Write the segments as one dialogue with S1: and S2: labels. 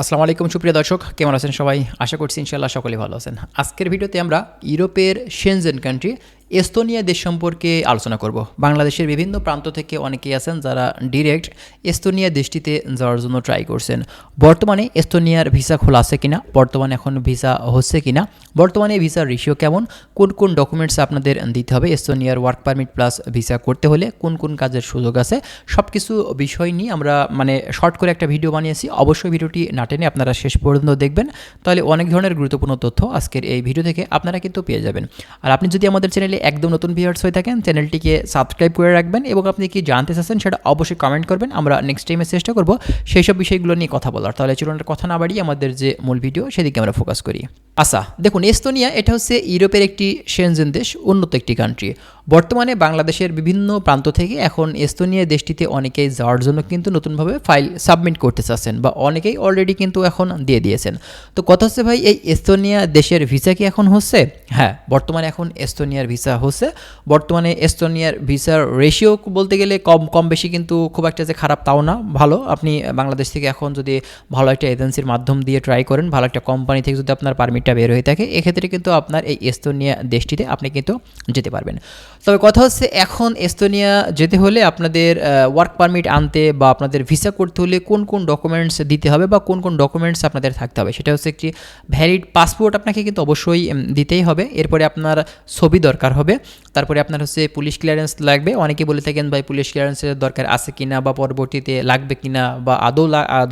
S1: আসসালামু আলাইকুম, সুপ্রিয় দর্শক। কেমন আছেন সবাই? আশা করছি ইনশাল্লাহ সকলে ভালো আছেন। আজকের ভিডিওতে আমরা ইউরোপের শেনজেন কান্ট্রি এস্তোনিয়া দেশ সম্পর্কে আলোচনা করব। বাংলাদেশের বিভিন্ন প্রান্ত থেকে অনেকেই আছেন যারা ডিরেক্ট এস্তোনিয়া দেশটিতে যাওয়ার জন্য ট্রাই করছেন। বর্তমানে এস্তোনিয়ার ভিসা খোলা আছে কিনা, বর্তমানে এখন ভিসা হচ্ছে কিনা, বর্তমানে ভিসার রেশিও কেমন, কোন কোন ডকুমেন্টস আপনাদের দিতে হবে এস্তোনিয়ার ওয়ার্ক পারমিট প্লাস ভিসা করতে হলে, কোন কোন কাজের সুযোগ আছে সব কিছু বিষয় নিয়ে আমরা মানে শর্ট করে একটা ভিডিও বানিয়েছি। অবশ্যই ভিডিওটি না টেনে আপনারা শেষ পর্যন্ত দেখবেন। তাহলে অনেক ধরনের গুরুত্বপূর্ণ তথ্য আজকের এই ভিডিও থেকে আপনারা কিন্তু পেয়ে যাবেন। আর আপনি যদি আমাদের চ্যানেলে একদম নতুন ভিউয়ার্স হয়ে থাকেন চ্যানেলটিকে সাবস্ক্রাইব করে রাখবেন এবং আপনি কি জানতে চাচ্ছেন সেটা অবশ্যই কমেন্ট করবেন। আমরা নেক্সট টাইমে চেষ্টা করব সেই সব বিষয়গুলো নিয়ে কথা বলার। তাহলে চলুন কথা না বাড়িয়ে আমাদের যে মূল ভিডিও সেদিকে আমরা ফোকাস করি। আসা দেখুন, এস্তোনিয়া, এটা হচ্ছে ইউরোপের একটি সেনজেন দেশ, উন্নত একটি কান্ট্রি বর্তমানে বাংলাদেশের বিভিন্ন প্রান্ত থেকে এখন এস্তোনিয়া দেশটিতে অনেকেই যাওয়ার জন্য কিন্তু নতুনভাবে ফাইল সাবমিট করতে চাচ্ছেন বা অনেকেই অলরেডি কিন্তু এখন দিয়ে দিয়েছেন। তো কথা হচ্ছে ভাই, এই এস্তোনিয়া দেশের ভিসা কি এখন হচ্ছে? হ্যাঁ বর্তমানে এখন এস্তোনিয়ার ভিসা হচ্ছে। বর্তমানে এস্তোনিয়ার ভিসার রেশিও বলতে গেলে কম কম বেশি কিন্তু খুব একটা যে খারাপ তাও না, ভালো। আপনি বাংলাদেশ থেকে এখন যদি ভালো একটা এজেন্সির মাধ্যম দিয়ে ট্রাই করেন, ভালো একটা কোম্পানি থেকে যদি আপনার পারমিটটা বের হয়ে থাকে, এক্ষেত্রে কিন্তু আপনার এই এস্তোনিয়া দেশটিতে আপনি কিন্তু যেতে পারবেন। তবে কথা হচ্ছে, এখন এস্তোনিয়া যেতে হলে আপনাদের ওয়ার্ক পারমিট আনতে বা আপনাদের ভিসা করতে হলে কোন কোন ডকুমেন্টস দিতে হবে বা কোন কোন ডকুমেন্টস আপনাদের থাকতে হবে? সেটা হচ্ছে একটি ভ্যালিড পাসপোর্ট আপনাকে কিন্তু অবশ্যই দিতেই হবে। এরপরে আপনার ছবি দরকার হবে। তারপরে আপনার হচ্ছে পুলিশ ক্লিয়ারেন্স লাগবে। অনেকে বলে থাকেন, ভাই পুলিশ ক্লিয়ারেন্সের দরকার আছে কিনা বা পরবর্তীতে লাগবে কিনা বা আদৌ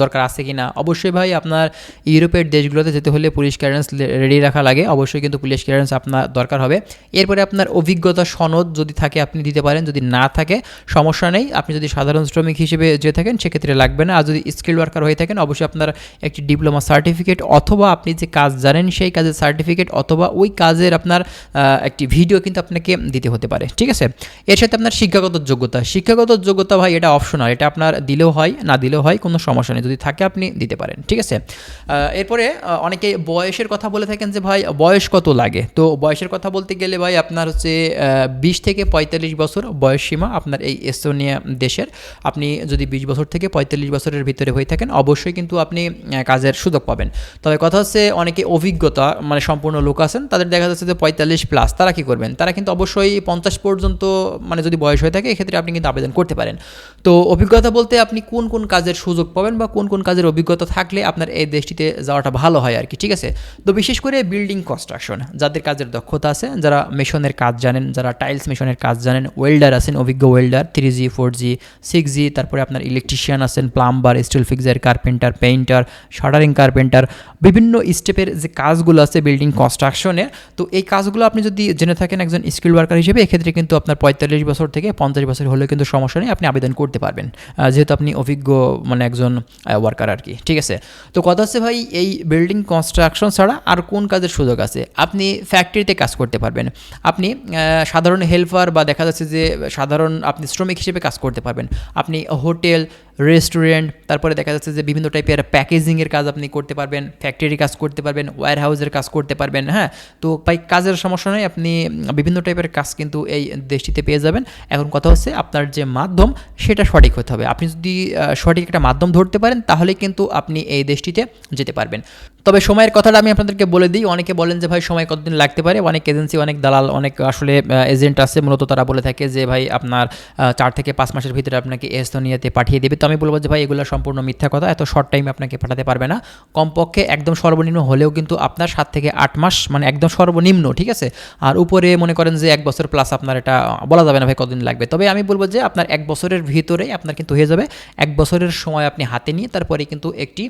S1: দরকার আছে কিনা? অবশ্যই ভাই, আপনার ইউরোপের দেশগুলোতে যেতে হলে পুলিশ ক্লিয়ারেন্স রেডি রাখা লাগে। অবশ্যই কিন্তু পুলিশ ক্লিয়ারেন্স আপনার দরকার হবে। এরপরে আপনার অভিজ্ঞতা সনদ যদি থাকে আপনি দিতে পারেন, যদি না থাকে, সমস্যা নেই। আপনি যদি সাধারণ শ্রমিক হিসেবে যে থাকেন, সেক্ষেত্রে লাগবে না। আর যদি স্কিল ওয়ার্কার হয়ে থাকেন, অবশ্যই আপনার একটি ডিপ্লোমা সার্টিফিকেট অথবা আপনি যে কাজ জানেন, সেই কাজের সার্টিফিকেট অথবা ওই কাজের আপনার একটি ভিডিও কিন্তু আপনাকে দিতে হতে পারে। ঠিক আছে? এর সাথে আপনার শিক্ষাগত যোগ্যতা। শিক্ষাগত যোগ্যতা ভাই, এটা অপশনাল এটা আপনার দিলেও হয়, না দিলেও হয়, কোনো সমস্যা নেই। যদি থাকে, আপনি দিতে পারেন। ঠিক আছে? এরপরে অনেকে বয়সের কথা বলে থাকেন যে, ভাই, বয়স কত লাগে? তো বয়সের কথা বলতে গেলে ভাই, আপনার হচ্ছে বিশ থেকে পঁয়তাল্লিশ বছর বয়সসীমা আপনার এই এস্তোনিয়া দেশের। আপনি যদি বিশ বছর থেকে পঁয়তাল্লিশ বছরের ভিতরে হয়ে থাকেন, অবশ্যই কিন্তু আপনি কাজের সুযোগ পাবেন। তবে কথা হচ্ছে অনেকে অভিজ্ঞতা মানে সম্পূর্ণ লোক আছেন, তাদের দেখা যাচ্ছে যে পঁয়তাল্লিশ প্লাস তারা কী করবেন? তারা কিন্তু অবশ্যই পঞ্চাশ পর্যন্ত মানে যদি বয়স হয়ে থাকে, এক্ষেত্রে আপনি কিন্তু আবেদন করতে পারেন। তো অভিজ্ঞতা বলতে আপনি কোন কোন কাজের সুযোগ পাবেন বা কোন কোন কাজের অভিজ্ঞতা থাকলে আপনার এই দেশটিতে যাওয়াটা ভালো হয় আর কি, ঠিক আছে? তো বিশেষ করে বিল্ডিং কনস্ট্রাকশন যাদের কাজের দক্ষতা আছে, যারা মেশনের কাজ জানেন, যারা টাইলস মেশনের কাজ জানেন? ওয়েল্ডার আছেন, অভিজ্ঞ welder three G four G six G তারপরে আপনার ইলেকট্রিশিয়ান আছেন plumber steel fixer carpenter painter shuttering carpenter বিভিন্ন স্টেপের যে কাজগুলো আছে বিল্ডিং কনস্ট্রাকশনের তো এই কাজগুলো আপনি যদি জেনে থাকেন একজন স্কিল ওয়ার্কার হিসেবে, এক্ষেত্রে কিন্তু আপনার পঁয়তাল্লিশ বছর থেকে পঞ্চাশ বছর হলেও কিন্তু সমস্যা নেই, আপনি আবেদন করতে পারবেন। যেহেতু আপনি অভিজ্ঞ মানে একজন ওয়ার্কার আর কি, ঠিক আছে? তো কথা হচ্ছে ভাই, এই বিল্ডিং কনস্ট্রাকশন ছাড়া আর কোন কাজের সুযোগ আছে? আপনি ফ্যাক্টরিতে কাজ করতে পারবেন। আপনি সাধারণ হেল্পার বা দেখা যাচ্ছে যে সাধারণ আপনি শ্রমিক হিসেবে কাজ করতে পারবেন। আপনি হোটেল রেস্টুরেন্ট তারপরে দেখা যাচ্ছে যে বিভিন্ন টাইপের প্যাকেজিংয়ের কাজ আপনি করতে পারবেন ফ্যাক্টরি কাজ করতে পারবেন ওয়্যার হাউসের কাজ করতে পারবেন হ্যাঁ? তো ভাই, কাজের সমস্যা নয় আপনি বিভিন্ন টাইপের কাজ কিন্তু এই দেশটিতে পেয়ে যাবেন। এখন কথা হচ্ছে আপনার যে মাধ্যম, সেটা সঠিক হতে হবে। আপনি যদি সঠিক একটা মাধ্যম ধরতে পারেন, তাহলে কিন্তু আপনি এই দেশটিতে যেতে পারবেন। তবে সময়ের কথাটা আমি আপনাদেরকে বলে দিই, অনেকে বলেন যে, ভাই, সময় কতদিন লাগতে পারে? অনেক এজেন্সি অনেক দালাল, অনেক আসলে এজেন্ট আছে, মূলত তারা বলে থাকে যে, ভাই, আপনার চার থেকে পাঁচ মাসের ভিতরে আপনাকে এস্তোনিয়াতে পাঠিয়ে দেবে। আমি বলব যে ভাই, এগুলো সম্পূর্ণ মিথ্যা কথা। এত শর্ট টাইমে আপনাকে পাঠাতে পারবে না। কমপক্ষে একদম সর্বনিম্ন হলেও কিন্তু আপনার সাত থেকে আট মাস মানে একদম সর্বনিম্ন, ঠিক আছে? আর উপরে মনে করেন যে এক বছর প্লাস আপনার এটা বলা যাবে না ভাই কতদিন লাগবে। তবে আমি বলব যে আপনার এক বছরের ভিতরেই আপনার কিন্তু হয়ে যাবে। এক বছরের সময় আপনি হাতে নিয়ে তারপরে কিন্তু একটি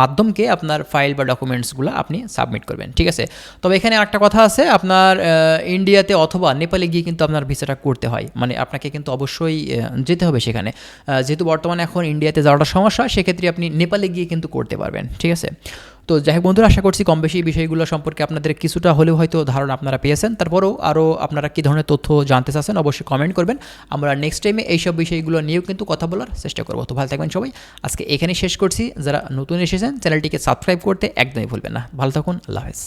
S1: মাধ্যমকে আপনার ফাইল বা ডকুমেন্টসগুলো আপনি সাবমিট করবেন, ঠিক আছে? তবে এখানে একটা কথা আছে, আপনার ইন্ডিয়াতে অথবা নেপালে গিয়ে কিন্তু আপনার ভিসাটা করতে হয়। মানে আপনাকে কিন্তু অবশ্যই যেতে হবে সেখানে। যেহেতু বর্তমানে এখন ইন্ডিয়াতে যাওয়াটা সমস্যা, সেক্ষেত্রে আপনি নেপালে গিয়ে কিন্তু করতে পারবেন, ঠিক আছে? তো যাই হোক বন্ধুরা, আশা করছি কম বেশি বিষয়গুলো সম্পর্কে আপনাদের কিছুটা হলেও হয়তো ধারণা আপনারা পেয়েছেন। তারপরেও আরও আপনারা কী ধরনের তথ্য জানতে চাচ্ছেন অবশ্যই কমেন্ট করবেন। আমরা নেক্সট টাইমে এইসব বিষয়গুলো নিয়েও কিন্তু কথা বলার চেষ্টা করব। তো ভালো থাকবেন সবাই। আজকে এখানেই শেষ করছি। যারা নতুন এসেছেন, চ্যানেলটিকে সাবস্ক্রাইব করতে একদমই ভুলবেন না। ভালো থাকুন, আল্লাহ হাফেজ।